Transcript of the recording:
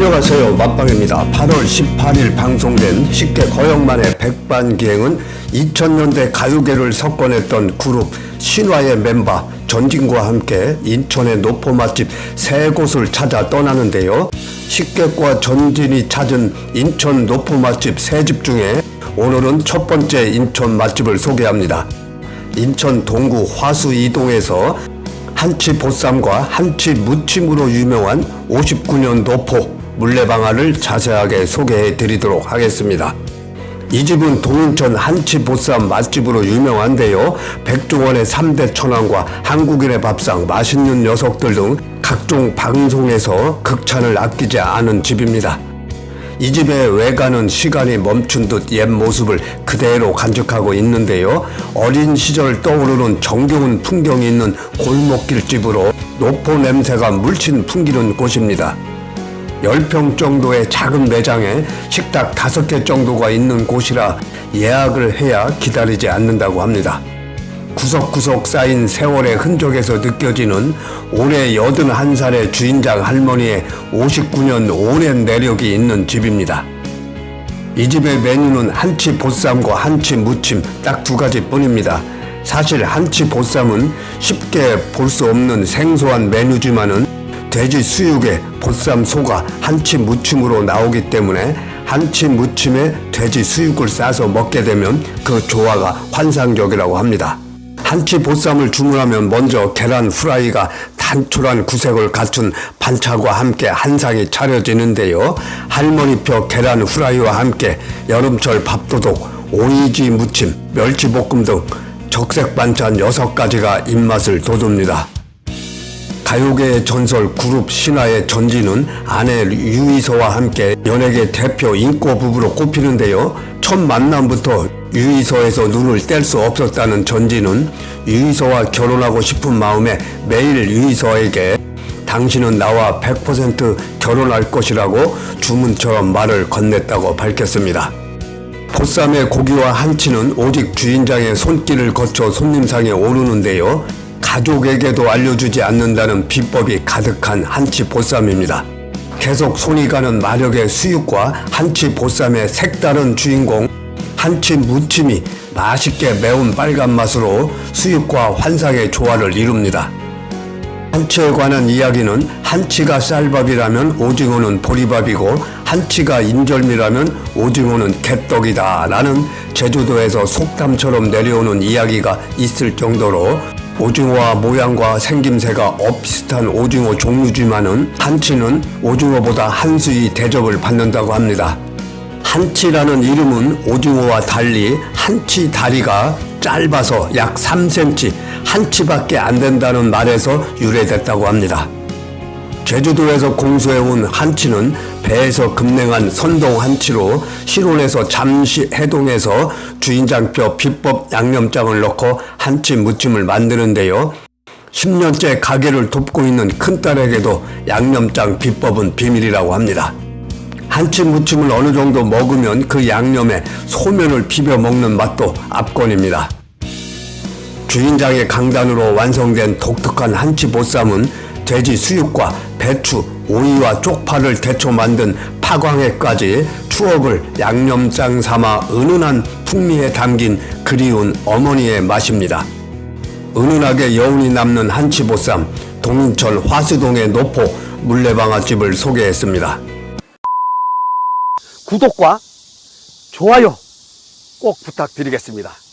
안녕하세요. 맛방입니다. 8월 18일 방송된 식계 거역만의 백반기행은 2000년대 가요계를 석권했던 그룹 신화의 멤버 전진과 함께 인천의 노포 맛집 세 곳을 찾아 떠나는데요. 식객과 전진이 찾은 인천 노포 맛집 세 집 중에 오늘은 첫 번째 인천 맛집을 소개합니다. 인천 동구 화수 이동에서 한치 보쌈과 한치 무침으로 유명한 59년 노포 물레방아를 자세하게 소개해 드리도록 하겠습니다. 이 집은 동인천 한치 보쌈 맛집으로 유명한데요. 백종원의 3대 천왕과 한국인의 밥상, 맛있는 녀석들 등 각종 방송에서 극찬을 아끼지 않은 집입니다. 이 집의 외관은 시간이 멈춘 듯 옛 모습을 그대로 간직하고 있는데요. 어린 시절 떠오르는 정겨운 풍경이 있는 골목길 집으로 노포 냄새가 물씬 풍기는 곳입니다. 10평 정도의 작은 매장에 식탁 5개 정도가 있는 곳이라 예약을 해야 기다리지 않는다고 합니다. 구석구석 쌓인 세월의 흔적에서 느껴지는 올해 81살의 주인장 할머니의 59년 오랜 내력이 있는 집입니다. 이 집의 메뉴는 한치 보쌈과 한치 무침 딱 두 가지 뿐입니다. 사실 한치 보쌈은 쉽게 볼 수 없는 생소한 메뉴지만은 돼지 수육에 보쌈 소가 한치 무침으로 나오기 때문에 한치 무침에 돼지 수육을 싸서 먹게 되면 그 조화가 환상적이라고 합니다. 한치 보쌈을 주문하면 먼저 계란 후라이가 단촐한 구색을 갖춘 반찬과 함께 한 상이 차려지는데요. 할머니표 계란 후라이와 함께 여름철 밥도둑, 오이지 무침, 멸치볶음 등 적색 반찬 6가지가 입맛을 돋웁니다. 가요계의 전설 그룹 신화의 전지는 아내 유이서와 함께 연예계 대표 인꼬 부부로 꼽히는데요. 첫 만남부터 유이서에서 눈을 뗄 수 없었다는 전지는 유이서와 결혼하고 싶은 마음에 매일 유이서에게 당신은 나와 100% 결혼할 것이라고 주문처럼 말을 건넸다고 밝혔습니다. 보쌈의 고기와 한치는 오직 주인장의 손길을 거쳐 손님상에 오르는데요. 가족에게도 알려주지 않는다는 비법이 가득한 한치 보쌈입니다. 계속 손이 가는 마력의 수육과 한치 보쌈의 색다른 주인공 한치 무침이 맛있게 매운 빨간 맛으로 수육과 환상의 조화를 이룹니다. 한치에 관한 이야기는 한치가 쌀밥이라면 오징어는 보리밥이고 한치가 인절미라면 오징어는 개떡이다 라는 제주도에서 속담처럼 내려오는 이야기가 있을 정도로 오징어와 모양과 생김새가 엇비슷한 오징어 종류지만은 한치는 오징어보다 한 수위 대접을 받는다고 합니다. 한치라는 이름은 오징어와 달리 한치 다리가 짧아서 약 3cm 한치밖에 안 된다는 말에서 유래됐다고 합니다. 제주도에서 공수해온 한치는 배에서 급냉한 선동 한치로 실온에서 잠시 해동해서 주인장표 비법 양념장을 넣고 한치 무침을 만드는데요. 10년째 가게를 돕고 있는 큰딸에게도 양념장 비법은 비밀이라고 합니다. 한치 무침을 어느 정도 먹으면 그 양념에 소면을 비벼 먹는 맛도 압권입니다. 주인장의 강단으로 완성된 독특한 한치 보쌈은 돼지 수육과 배추, 오이와 쪽파를 데쳐 만든 파광회까지 추억을 양념장 삼아 은은한 풍미에 담긴 그리운 어머니의 맛입니다. 은은하게 여운이 남는 한치 보쌈, 동인천 화수동의 노포 물레방아집을 소개했습니다. 구독과 좋아요 꼭 부탁드리겠습니다.